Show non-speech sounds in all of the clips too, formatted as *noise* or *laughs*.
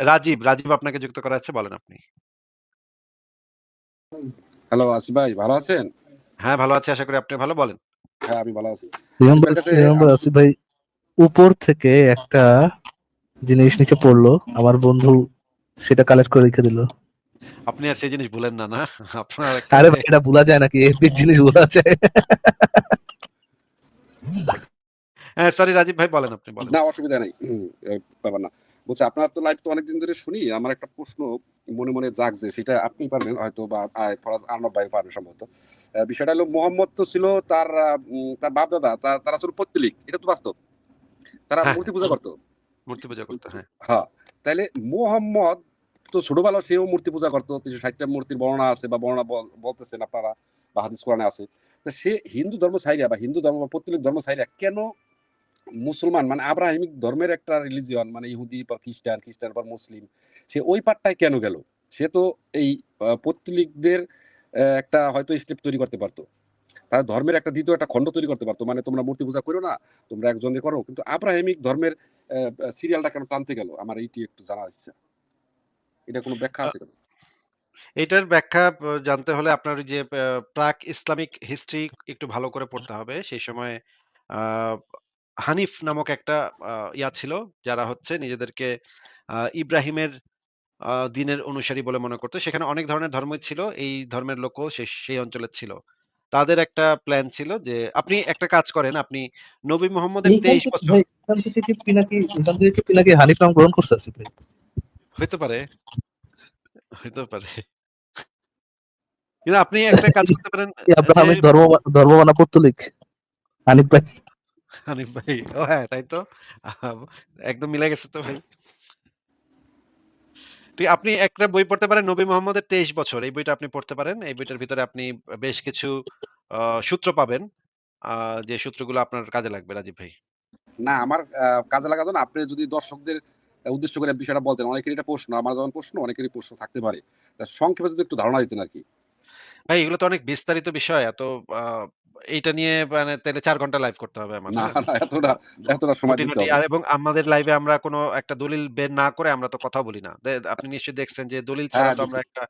রাজীব, রাজীব আপনাকে যুক্ত করা আছে বলেন আপনি। হ্যালো আসিফ ভাই ভালো আছেন? হ্যাঁ, ভালো আছি। আশা করি আপনি ভালো বলেন। হ্যাঁ, আমি ভালো আছি। আসিফ ভাই উপর থেকে একটা জিনিস নিচে পড়ল। আমার বন্ধু সেটা কালেক্ট করে রেখে দিল। আপনি আর সেই জিনিস ভুলেন না, না? আপনার আরে ভাই এটা ভুলা যায় নাকি? এপিক জিনিস ভুলা যায়। হ্যাঁ, সরি রাজীব ভাই বলেন আপনি বলেন। না অসুবিধা নাই। ব্যাপার না। বলছি আপনার তো লাইভ তো অনেকদিন ধরে শুনি। আমার একটা প্রশ্ন মনে, মনে জাগছে সেটা আপনি পারবেন হয়তো বা ফরাজ আর্নব ভাই পারবে সম্ভবত। বিষয়টা হলো মোহাম্মদ তো ছিল তার তার বাপ-দাদা তারা ছিল পৌত্তলিক। এটা তো বাস্তব। তারা হ্যাঁ, মূর্তি পূজা করত। মূর্তি পূজা করতে, হ্যাঁ। হ্যাঁ, তাইলে মোহাম্মদ তো ছোটবেলায় সেও মূর্তি পূজা করতো ৩৬০ টা মূর্তির বর্ণনা আছে বা বর্ণনা বল বলতেছেন আপনারা বা হাদিস কোরআনে আছে। তো সে হিন্দু ধর্ম ছাইড়া বা হিন্দু ধর্ম বা পৌত্তলিক ধর্ম ছাইড়া কেন মুসলমান মানে আব্রাহামিক ধর্মের একটা রিলিজিয়ন মানে ইহুদি বা খ্রিস্টান, খ্রিস্টান পর মুসলিম। সে ওই পাটটায় কেন গেল? সে তো এই পৌত্তলিকদের একটা হয়তো স্টেপ তৈরি করতে পারত। তার ধর্মের একটা ২য় একটা খণ্ড তৈরি করতে পারত। মানে তোমরা মূর্তি পূজা করো না, তোমরা একজনে করো। কিন্তু আব্রাহামিক ধর্মের সিরিয়ালটা কেন টানতে গেল? আমার এইটি একটু জানার ইচ্ছা। এটা কোনো ব্যাখ্যা আছে? এটার ব্যাখ্যা জানতে হলে আপনার যে প্রাক ইসলামিক হিস্ট্রি একটু ভালো করে পড়তে হবে। সেই সময় হানিফ নামক একটা ইয়া ছিল যারা হচ্ছে নিজেদেরকে ইব্রাহিমের দিনের অনুসারী বলে মনে করত। সেখানে অনেক ধরনের ধর্মই ছিল। এই ধর্মের লোকও সেই অঞ্চলে ছিল। তাদের একটা প্ল্যান ছিল যে আপনি একটা কাজ করেন, আপনি নবী মোহাম্মদের এইখান ২৩ থেকে বছর পিনাকি হানিফ নাম গ্রহণ করছে হইতে পারে, হইতে পারে। কিন্তু আপনি একটা কাজ করতে পারেন ধর্ম ধর্ম মানা পৌত্তলিক। হানিফ ভাই। হানিফ ভাই। ও হ্যাঁ, তাই তো। একদম মিলে গেছে তো ভাই। আপনি একটা বই পড়তে পারেন নবী মোহাম্মদের ২৩ বছর। এই বইটা আপনি পড়তে পারেন। এই বইটার ভিতরে আপনি বেশ কিছু সূত্র পাবেন। যে সূত্রগুলো আপনার কাজে লাগবে রাজীব ভাই। না আমার কাজে লাগাতো না। আপনি যদি দর্শকদের উদ্দেশ্য করে বিষয়টা বলতেন। অনেকের এটা প্রশ্ন। আমার যেমন প্রশ্ন অনেকেরই প্রশ্ন থাকতে পারে। সংক্ষেপে যদি একটু ধারণা দিতেন আরকি। ভাই এগুলো তো অনেক বিস্তারিত বিষয়। এত আহ, এইটা নিয়ে মানে তাহলে চার ঘণ্টা লাইভ করতে হবে আমার, না, হ্যাঁ? না এতটা, এতটা সময় দিতে খুঁটিনাটি হবে আর এবং আমাদের লাইভে আমরা কোনো একটা দলিল বের না করে আমরা তো কথা বলি না। দে আপনি নিশ্চয়ই দেখছেন যে দলিল ছাড়া হ্যাঁ, তো আমরা। একটা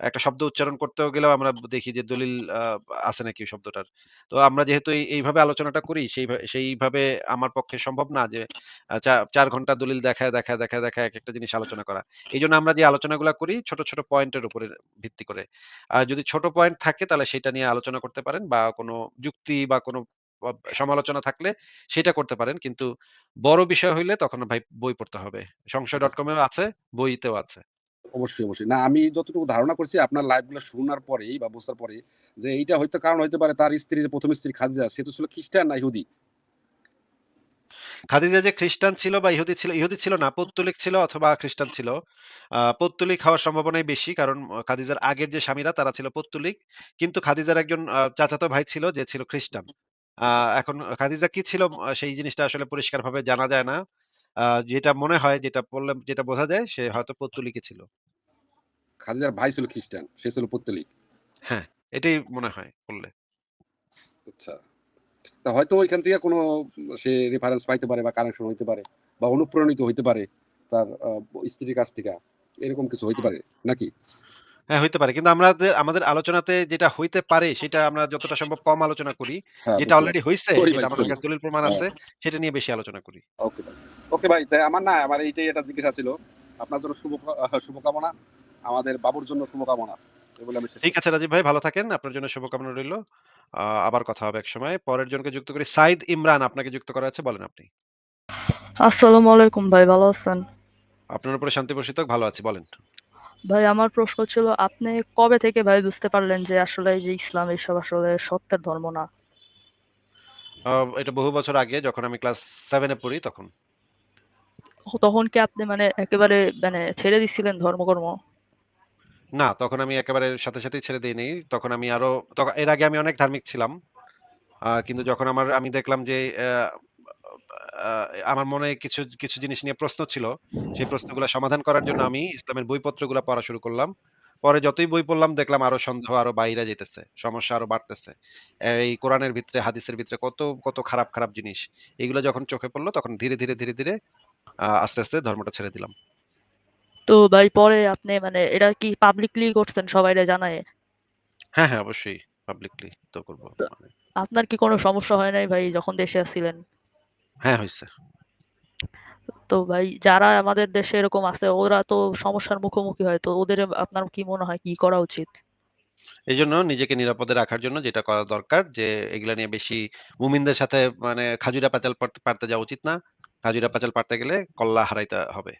একটা শব্দ উচ্চারণ করতেও গেলেও আমরা দেখি যে দলিল আছে নাকি শব্দটার। তো আমরা যেহেতু এই এইভাবে আলোচনাটা করি সেইভা সেইভাবে আমার পক্ষে সম্ভব না যে চার ঘণ্টা দলিল দেখায়, দেখায়, দেখায়, দেখায় একেকটা জিনিস আলোচনা করা। এইজন্য আমরা যে আলোচনাগুলা করি ছোট, ছোট পয়েন্টের উপরে ভিত্তি করে। আর যদি ছোট পয়েন্ট থাকে তাহলে সেটা নিয়ে আলোচনা করতে পারেন বা কোনো যুক্তি বা কোন সমালোচনা থাকলে সেটা করতে পারেন। কিন্তু বড় বিষয় হইলে তখন ভাই বই পড়তে হবে। আচ্ছা। সংশয়.com এও আছে, বইতেও আছে। অবশ্যই, অবশ্যই। না আমি যতটুকু ধারণা করছি আপনার লাইভগুলা শোনার পরেই বা বোঝার পরেই যে এইটা হয়তো কারণ হইতে পারে তার স্ত্রী যে ১ম স্ত্রী খাদিজা সে তো ছিল খ্রিস্টান না ইহুদি? খাদিজা যে খ্রিস্টান ছিল বা ইহুদি ছিল, ইহুদি ছিল না, পৌত্তলিক ছিল অথবা খ্রিস্টান ছিল। পৌত্তলিক হওয়ার সম্ভাবনাই বেশি। কারণ খাদিজার আগের যে স্বামীরা তারা ছিল পৌত্তলিক। কিন্তু খাদিজার একজন চাচাতো ভাই ছিল যে ছিল খ্রিস্টান। এখন খাদিজা কি ছিল সেই জিনিসটা আসলে পরিষ্কারভাবে জানা যায় না। যেটা মনে হয় যেটা পড়লে যেটা বোঝা যায় সে হয়তো পৌত্তলিকই ছিল। খাদিজার ভাই ছিল খ্রিস্টান, সে ছিল পৌত্তলিক। হ্যাঁ, এটাই মনে হয় বললে আচ্ছা। তা হয়তো ওইখান থেকে কোনো সে রেফারেন্স পাইতে পারে বা কানেকশন হইতে পারে বা অনুপ্রাণিত হইতে পারে তার স্ত্রীর কাছ থেকে। এরকম কিছু হইতে পারে নাকি? হ্যাঁ, হইতে পারে। কিন্তু আমাদের আমাদের আলোচনাতে যেটা হইতে পারে সেটা আমরা যতটা সম্ভব কম আলোচনা করি। হ্যাঁ, যেটা অলরেডি। হইছে, যেটা আমাদের কাছে দলিল প্রমাণ হ্যাঁ। আছে সেটা নিয়ে বেশি আলোচনা করি। ওকে ওকে ভাই, তাই আমার না আমার এইটাই একটা জিজ্ঞাসা ছিল। আপনার জন্য শুভ শুভকামনা। আমাদের বাবুর জন্য শুভকামনা। ঠিক আছে রাজীব ভাই ভালো থাকেন। আপনার জন্য শুভকামনা রইল। আবার কথা হবে একসময়। পরের জনকে যুক্ত করি। সাইদ ইমরান আপনাকে যুক্ত করা আছে বলেন আপনি। আসসালামু আলাইকুম ভাই, ভালো আছেন? আপনার উপরে শান্তি বর্ষিত হোক, ভালো আছি বলেন। ভাই আমার প্রশ্ন ছিল আপনি কবে থেকে ভাই বুঝতে পারলেন যে আসলে যে ইসলাম এসব আসলে সত্যের ধর্ম না? এটা বহু বছর আগে যখন আমি ক্লাস 7 এ পড়ি তখন। তখন কি আপনি মানে একেবারে মানে ছেড়ে দিচ্ছিলেন ধর্মকর্ম? না, তখন আমি একেবারে সাথে, সাথেই ছেড়ে দেই নাই। তখন আমি আরও এর আগে আমি অনেক ধার্মিক ছিলাম। আ কিন্তু যখন আমার আমি দেখলাম যে আমার মনে কিছু, কিছু জিনিস নিয়ে প্রশ্ন ছিল। সেই প্রশ্নগুলা সমাধান করার জন্য আমি ইসলামের বইপত্রগুলা পড়া শুরু করলাম। পরে যতই বই পড়লাম দেখলাম আরও সন্দেহ আরও বাইরা যাইতেছে। সমস্যা আরও বাড়তেছে। এই কোরআনের ভিতরে হাদিসের ভিতরে কত, কত খারাপ, খারাপ জিনিস। এগুলো যখন চোখে পড়ল তখন ধীরে, ধীরে, ধীরে, ধীরে আস্তে, আস্তে ধর্মটা ছেড়ে দিলাম। তো ভাই পরে আপনি মানে এটা কি পাবলিকলি করছেন সবাইরে জানায় হ্যাঁ, হ্যাঁ অবশ্যই পাবলিকলি তো করব। মানে আপনার কি কোনো সমস্যা হয় নাই ভাই যখন দেশে ছিলেন? হ্যাঁ, হইছে। তো ভাই যারা আমাদের দেশে এরকম আছে ওরা তো সমস্যার মুখোমুখি হয়। তো ওদের আপনার কি মনে হয় কি করা উচিত? এজন্য নিজেকে নিরাপদে রাখার জন্য যেটা করা দরকার যে এগুলা নিয়ে বেশি মুমিনদের সাথে মানে খাজুরা পেঁচাল পাড়তে যাওয়া উচিত না। খাজুরা পেঁচাল পাড়তে গেলে কল্লা হারাইতে হবে।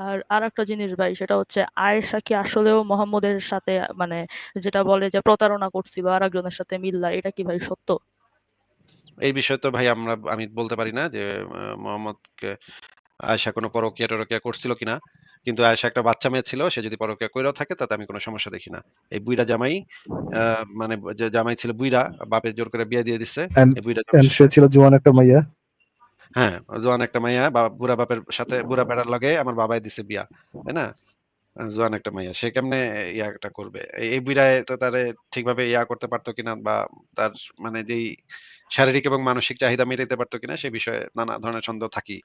আর আর একটা জিনিস ভাই সেটা হচ্ছে আয়েশা কি আসলেও মোহাম্মদের সাথে মানে যেটা বলে যে প্রতারণা করছিল আরেকজনের সাথে মিল্লা এটা কি ভাই সত্য? এই বিষয়ে তো ভাই আমরা আমি বলতে পারি না যে মোহাম্মদকে আয়েশা কোনো পরকীয়া-টরকীয়া করছিল কিনা। কিন্তু আয়েশা একটা বাচ্চা মেয়ে ছিল। সে যদি পরকীয়া কইরাও থাকে তাতে আমি কোনো সমস্যা দেখি না। এই বুইরা জামাই মানে যে জামাই ছিল বুইরা বাপের জোর করে বিয়া দিয়ে এন্ড সে ছিল জোয়ান একটা মাইয়া। হ্যাঁ, জোয়ান একটা মাইয়া বা বুড়া বাপের সাথে বুড়া বেড়ার লগে আমার বাবাই দিছে বিয়া। তাই না? আ জোয়ান একটা মাইয়া। সে কেমনে ইয়াটা করবে? এই এই বুইড়ায় তো তারে ঠিকভাবে ইয়া করতে পারত কিনা বা তার মানে যেই শারীরিক এবং মানসিক চাহিদা মেটাইতে পারত কিনা সে বিষয়ে নানা ধরনের সন্দেহ থাকেই।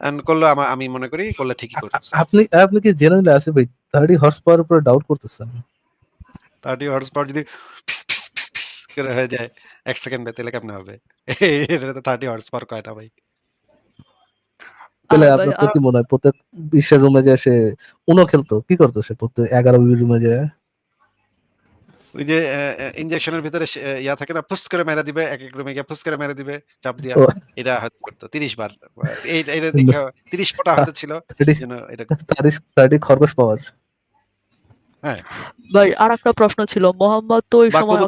এন্ড করলেও আমা আমি মনে করি করলে ঠিকই আ আ করতেছে। আপনি আপনি কি জেনুইনলি আসিফ ভাই 30 হর্স পাওয়ার উপরে ডাউট করতেছেন? 30 হর্স পাওয়ার যদি ফিস, ফিস, ফিস, ফিস করে হয়ে যায় ১ সেকেন্ডে তাইলে কেমনে হবে? এটারে তো 30 হর্স পাওয়ার কয় না ভাই। আর ভাই আপনার আর কি মনে হয় প্রত্যেক বিশ্বের রুমে যেয়ে সে UNO খেলতো? কি করতো সে প্রত্যেক 11 বিবি রুমে যেয়ে? ওই যে ইনজেকশনের ভিতরে ইয়া থাকে না ফুস করে মেরে দিবে। একেক রুমে গিয়ে ফুস করে মেরে দিবে চাপ দিয়া। এটা হয়তো করতো 30 বার। এই এটা দেইখা 30 ফোঁটা আ হয়তো ছিল। 30 যেন এটা *laughs* 30 30 খরগোশ পাওয়ার। হ্যাঁ। ভাই আরেকটা প্রশ্ন ছিল। মোহাম্মদ তো ওই সময়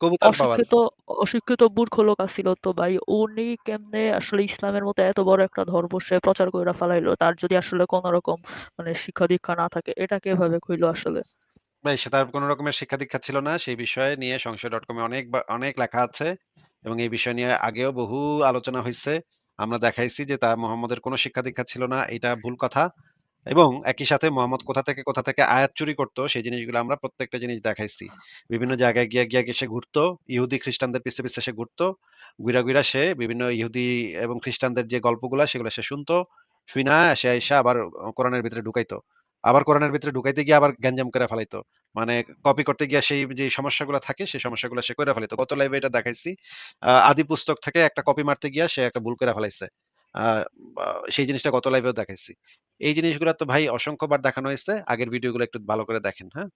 কবুতর। অশিক্ষিত অশিক্ষিত মূর্খ লোক আছিল তো ভাই উনি কেমনে আসলে ইসলামের মতো এত বড় একটা ধর্ম সে প্রচার কইরা ফালাইলো? তার যদি আসলে কোন রকম মানে শিক্ষা-দীক্ষা না থাকে এটা কীভাবে কইলো আসলে? ভাই সে তার কোন রকমের শিক্ষা-দীক্ষা ছিল না। সেই বিষয়ে নিয়ে সংশয়.com এ অনেক বা অনেক লেখা আছে এবং এই বিষয় নিয়ে আগেও বহু আলোচনা হইছে। আমরা দেখাইছি যে তার মোহাম্মদের কোনো শিক্ষা-দীক্ষা ছিল না। এটা ভুল কথা। এবং একই সাথে মোহাম্মদ কোথা থেকে, কোথা থেকে আয়াত চুরি করত সেই জিনিসগুলো আমরা প্রত্যেকটা জিনিস দেখাইছি। বিভিন্ন জায়গায় গিয়া, গিয়া সে ঘুরতো। ইহুদি খ্রিস্টানদের পিছে, পিছে সে ঘুরতো। ঘুইরা, ঘুইরা সে বিভিন্ন ইহুদি এবং খ্রিস্টানদের যে গল্পগুলা সেগুলা সে শুনতো। শুইনা সে আইসা আবার কোরআনের ভিতরে ঢুকাইতো। আবার কোরআনের ভিতরে ঢুকাইতে গিয়ে আবার গ্যাঞ্জাম করে ফেলাইতো মানে কপি করতে গিয়ে সেই যে সমস্যাগুলা থাকে সেই সমস্যাগুলা সে করে ফেলাইতো। গত লাইভে এটা দেখাইছি। আদি পুস্তক থেকে একটা কপি মারতে গিয়া সে একটা ভুল করে ফেলাইছে। সেই জিনিসটা গত লাইভেও দেখাইছি। এই জিনিসগুলা তো ভাই অসংখ্যবার দেখানো হয়েছে আগের ভিডিওগুলো একটু ভালো করে দেখেন, হ্যাঁ?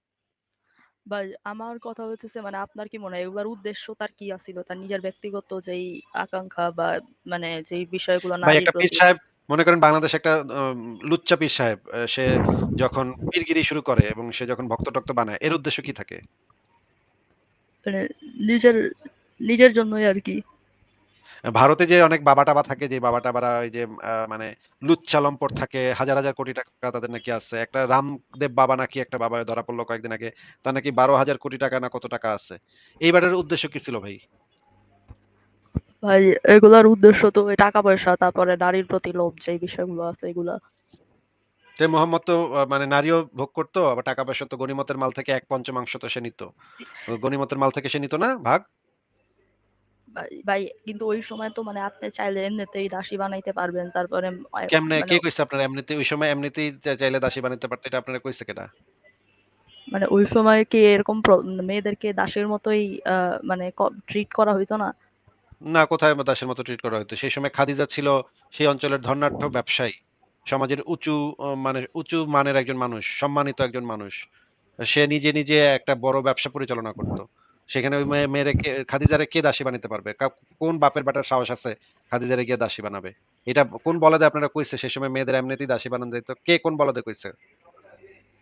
ভাই আমার কথা হইতেছে মানে আপনার কি মনে হয় এগুলার উদ্দেশ্য তার কি আছিল? তার নিজের ব্যক্তিগত যেই আকাঙ্খা বা মানে যেই বিষয়গুলো ভাই একটা পীর সাহেব মনে করেন বাংলাদেশ একটা লুচ্চা পীর সাহেব সে যখন পীরগিরি শুরু করে এবং সে যখন ভক্ত-টক্ত বানায় এর উদ্দেশ্য কি থাকে? মানে নিজের নিজের জন্যই আরকি। আ ভারতে যে অনেক বাবা-টাবা থাকে যে বাবা-টাবারা ওই যে মানে লুচ্চা লম্পট থাকে। হাজার, হাজার কোটি টাকা তাদের নাকি আছে। একটা রামদেব বাবা নাকি একটা বাবা ধরা পড়ল কয়েকদিন আগে। তার নাকি ১২,০০০ কোটি টাকা না কত টাকা আছে। এইবারের উদ্দেশ্য কি ছিল ভাই? ভাই এগুলার উদ্দেশ্য তো ওই টাকা-পয়সা তারপরে নারীর প্রতি লোভ যেই বিষয়গুলো আছে এগুলা। তে মোহাম্মদ তো মানে নারীও ভোগ করতো আবার টাকা-পয়সা তো গনিমতের মাল থেকে ১/৫ তো সে নিত। ও গনিমতের মাল থেকে সে নিত না ভাগ? ভাই কিন্তু ওই সময় তো মানে আপনি চাইলে এমনিতেই দাসী বানাইতে পারবেন। তারপরে কেমনে মানে কে কইছে আপনার এমনিতে ওই সময় এমনিতেই চাইলে দাসী বানাইতে পারত এটা আপনারে কইছে কেডা? মানে ওই সময় কি এরকম মেয়েদেরকে দাসীর মতোই মানে ট্রিট করা হইতো না? না কোথায় দাসের মতো ট্রিট করা হইতো। সেই সময় খাদিজা ছিল সেই অঞ্চলের ধনাঢ্য ব্যবসায়ী। সমাজের উঁচু মানে উঁচু মানের একজন মানুষ, সম্মানিত একজন মানুষ। সে নিজে, নিজে একটা বড় ব্যবসা পরিচালনা করত। সেখানে ওই মেয়েরে কে খাদিজারে কে দাসী বানাইতে পারবে? কোন বাপের বেটার সাহস আছে খাদিজারে গিয়ে দাসী বানাবে? এটা কোন বলদে আপনারা কইছে সে সময় মেয়েদের এমনিতেই দাসী বানানো যাইত? কে কোন বলদে কইছে?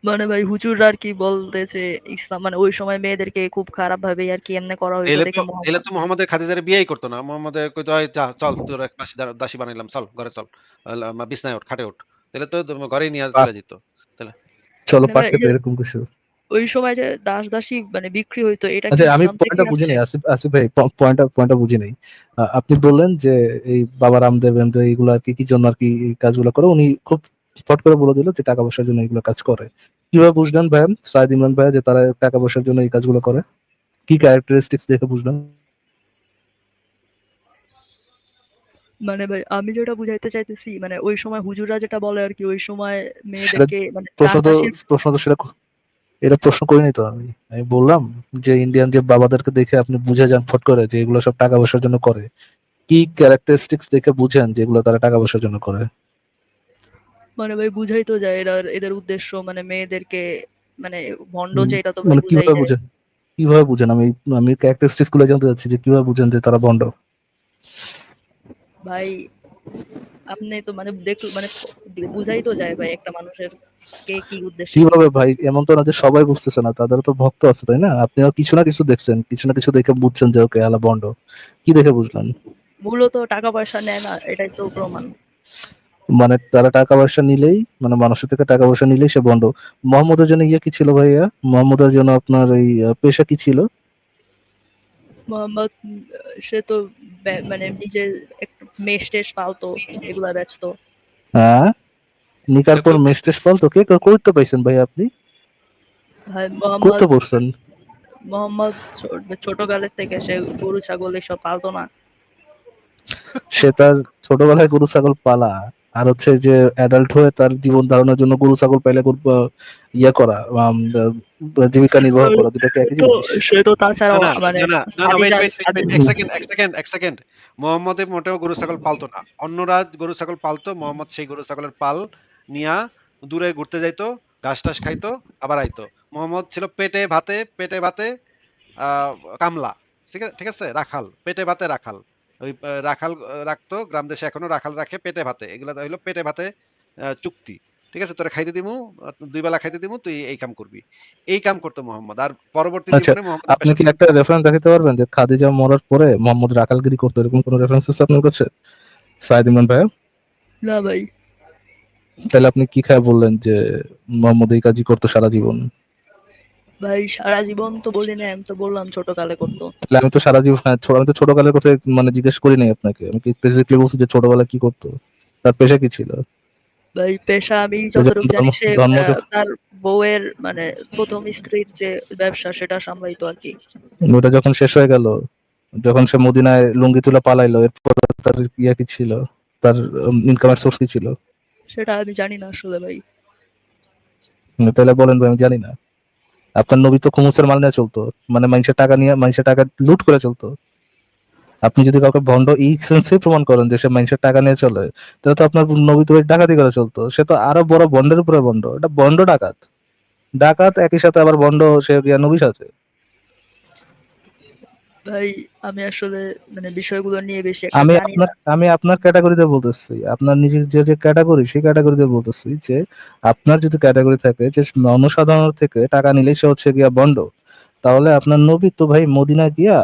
মানে ভাই হুজুররা আরকি বলতেছে ইসলাম মানে ওই সময় মেয়েদেরকে খুব খারাপভাবে আরকি এমনে করা এলে দেখে তো এলে মোহাম্মদ তো মোহাম্মদের খাদিজারে বিয়েই করত না। মোহাম্মদের কইতো, "এই যা চল তোর এক দাসী দাসী বানাইলাম। চল ঘরে চল। বিছনায় ওঠ, খাটে ওঠ।" তাহলে তো ঘরেই নিয়া! চইলা যেত। তাইলে চলো মানে যে এরকম কিছু। ওই সময় যে দাস-দাসী মানে বিক্রি হইতো এটা আচ্ছা আমি পয়েন্টটা বুঝি নাই আসিফ আসিফ ভাই পয়েন্টটা পয়েন্টটা বুঝি নাই। আপনি বললেন যে এই বাবা রামদেব এমদেব এগুলো আরকি কি জন্য আরকি এই কাজগুলো করে উনি খুব ফট করে বলে দিল যে টাকা-পয়সার জন্য এগুলো কাজ করে। কীভাবে বুঝলেন ভাইয়া? সাইদ ইমরান ভাইয়া যে তারা টাকা-পয়সার জন্য এই কাজগুলো করে? কি ক্যারেক্টারিস্টিক্স দেখে বুঝলেন? মানে ভাই আমি যেটা বুঝাইতে চাইতেছি মানে ওই সময় হুজুররা যেটা বলে আর কি ওই সময় মেয়েদেরকে মানে প্রশ্ন তো প্রশ্ন তো সেটা ক- এটা প্রশ্ন করিনি তো আমি। আমি বললাম যে ইন্ডিয়ান যে বাবাদেরকে দেখে আপনি বুঝে যান ফট করে যে এগুলো সব টাকা পয়সার জন্য করে। কি ক্যারেক্টারিস্টিক্স দেখে বুঝেন যে এগুলো তারা টাকা পয়সার জন্য করে? মানে ভাই বুঝাই তো যায় এরা এদের উদ্দেশ্য মানে মেয়েদেরকে মানে হুম, যে এটা তো মানে কীভাবে বুঝেন? কীভাবে বুঝেন? আমি আমি ক্যারেক্টারিস্টিক্সগুলো জানতে চাচ্ছি যে কীভাবে বুঝেন যে তারা বন্ড? ভাই আপনি তো মানে দেখ মানে বুঝাই তো যায় ভাই একটা মানুষের কে কি উদ্দেশ্য কীভাবে ভাই? এমন তো না যে সবাই বুঝতেছে না তাদের তো ভক্ত আছে তাই না? আপনিও কিছু না কিছু দেখছেন কিছু না কিছু দেখে বুঝছেন যে ওকে আলা বন্ড। কি দেখে বুঝলেন? মূলত টাকা পয়সা নেয় না এটাই তো প্রমাণ। মানে তারা টাকা পয়সা নিলেই মানে মানুষের থেকে টাকা পয়সা নিলেই সে বন্ড। মোহাম্মদের জন্য ইয়ে কি ছিল ভাইয়া? মোহাম্মদের জন্য আপনার এই পেশা কি ছিল? মোহাম্মদ সে তো মানে নিজে একটু মেষ টেষ পালতো এগুলা বেচতো। হ্যাঁ? নিকার এটা পর তো- মেস্টেস পাল তো কে কইতে পাইছেন ভাই আপনি? ভাই মোহাম্মদ পড়ছেন মোহাম্মদ ছো- ছোটকালের থেকে সে গরু ছাগল এসব পালতো না। সে তার ছোটবেলায় গরু ছাগল পালা। আর হচ্ছে যে অ্যাডাল্ট হয়ে তার জীবন ধারণের জন্য গরু ছাগল পাইলে ইয়ে করা জীবিকা নির্বাহ করা দুটা কি একই জিনিস সে তো না, না, মানে এক সেকেন্ড, এক সেকেন্ড, এক সেকেন্ড। মোহাম্মদে মোটেও গরু ছাগল পালতো না। অন্যরা গরু ছাগল পালতো, মোহাম্মদ সেই গরু ছাগলের পাল। নিয়া দূরে ঘুরতে যাইতো, ঘাস টাস খাইতো, আবার আইতো। মোহাম্মদ ছিল পেটে ভাতে, পেটে ভাতে আহ, কামলা। ঠিক আছে, ঠিক আছে? রাখাল, পেটে ভাতে রাখাল। ওই রাখাল রাখতো, গ্রাম দেশে এখনও রাখাল রাখে পেটে ভাতে। এগুলা হইল পেটে ভাতে চুক্তি। ঠিক আছে? তোরা খাইতে দিমু, দুই বেলা খাইতে দিমু, তুই এই কাম করবি। এই কাম করতো মোহাম্মদ। আর পরবর্তী আচ্ছা, জীবনে মোহাম্মদ আপনি কি একটা রেফারেন্স দেখাতে পারবেন যে খাদিজা মরার পরে মোহাম্মদ রাখালগিরি করতো এরকম কোনো রেফারেন্স আছে আপনার কাছে সাইদ ইমরান ভাইয়া না ভাই তাহলে আপনি কি খায় বললেন যে মোহাম্মদ এই কাজই করতো সারা জীবন? ভাই সারা জীবন তো বলি না আমি তো বললাম ছোটকালে করতো। তাহলে আমি তো সারা জীবন হ্যাঁ, ছোট- আমি তো ছোটকালের কথা মানে জিজ্ঞেস করি নাই আপনাকে। আমি কি স্পেসিফিকলি বলছি যে ছোটবেলায় কি করতো? তার পেশা কি ছিল? ভাই পেশা আমি যতটুকু জানি সে তার বউয়ের মানে প্রথম স্ত্রীর যে ব্যবসা সেটা সামলাইতো আর কি। ওটা যখন শেষ হয়ে গেল যখন সে মদিনায় লুঙ্গি তুলা পালাইলো এরপর তার ইয়া কি ছিল? তার ইনকামের সোর্স কি ছিল? সেটা আমি জানি না আসলে ভাই। তাহলে বলেন ভাই, আমি জানি না। আপনার নবী তো খুমুসের মাল নিয়ে চলতো। মানে মানুষের টাকা নিয়ে, মানুষের টাকা লুট করে চলতো। আপনি যদি কাউকে ভন্ড এই সেন্সে প্রমাণ করেন যে সে মানুষের টাকা নিয়ে চলে, তাহলে তো আপনার নবী তো ডাকাতি করে চলতো। সে তো আরও বড় বন্ডের উপরে বন্ড। এটা বন্ড ডাকাত। ডাকাত একই সাথে আবার বন্ড সে নবী সাথে। ভাই আমি আসলে মানে বিষয়গুলো নিয়ে বেশি আমি আপনার আমি আপনার ক্যাটাগরিতে বলতেছি। আপনার নিজের যে যে ক্যাটাগরি সেই ক্যাটাগরিতে বলতেছি যে আপনার যদি ক্যাটাগরি থাকে যে জনসাধারণ থেকে টাকা নিলে সে হচ্ছে গিয়া বন্ড। তাহলে আপনার নবী তো ভাই মদিনা গিয়া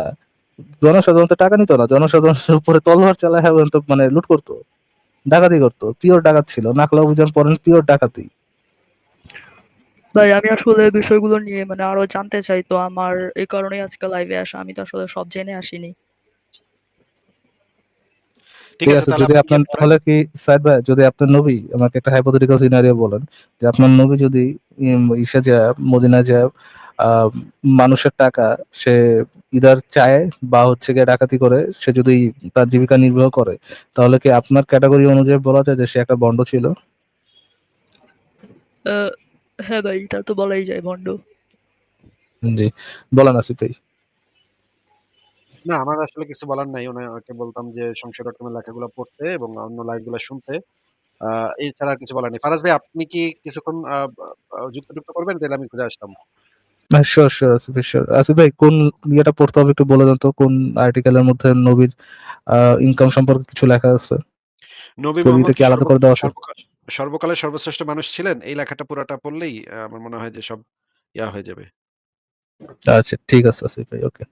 জনসাধারণ তো টাকা নিত না। জনসাধারণের উপরে তলোয়ার চালায় তো মানে লুট করতো ডাকাতি করতো। পিওর ডাকাত ছিল। নাকলা অভিযান পড়েন পিওর ডাকাতি। ভাই আমি আসলে বিষয়গুলো নিয়ে মানে আরও জানতে চাই। তো আমার এই কারণেই আজকে লাইভে আসা আমি তো আসলে সব জেনে আসিনি। ঠিক আছে যদি আপনার তাহলে কি সাইদ ভাই যদি আপনার নবী আমাকে একটা হাইপোথেটিক্যাল সিনারিও বলেন যে আপনার নবী যদি ইসে যায় মদিনা যায় আহ, মানুষের টাকা সে ইদার চায় বা হচ্ছে গিয়ে ডাকাতি করে সে যদি তার জীবিকা নির্বাহ করে তাহলে কি আপনার ক্যাটাগরি অনুযায়ী বলা যায় যে সে একটা বন্ড ছিল? আহ, হ্যাঁ ভাই এটা তো বলাই যায় ভণ্ড। জি বলেন আসিফ ভাই। না আমার আসলে কিছু বলার নাই। ওনাকে বলতাম যে লেখাগুলো পড়তে এবং অন্য লাইভগুলো শুনতে। এছাড়া আর কিছু বলার নেই। ফারাজ ভাই আপনি কি কিছুক্ষণ যুক্ত যুক্ত করবেন? তাহলে আমি ঘুরে আসতাম শিওর শিওর আসিফ ভাই শিওর আসিফ ভাই কোন ইয়েটা পড়তে হবে একটু বলে দেন তো? কোন আর্টিকেলের মধ্যে নবীর ইনকাম সম্পর্কে কিছু লেখা আছে? নবী মোহাম্মদ কি আলাদা করে দেওয়া আছে? সর্বকাল- সর্বকালের সর্বশ্রেষ্ঠ মানুষ ছিলেন, এই লেখাটা পুরাটা পড়লেই আমার মনে হয় যে সব ইয়া হয়ে যাবে। আচ্ছা ঠিক আছে, আসিফ ভাই ওকে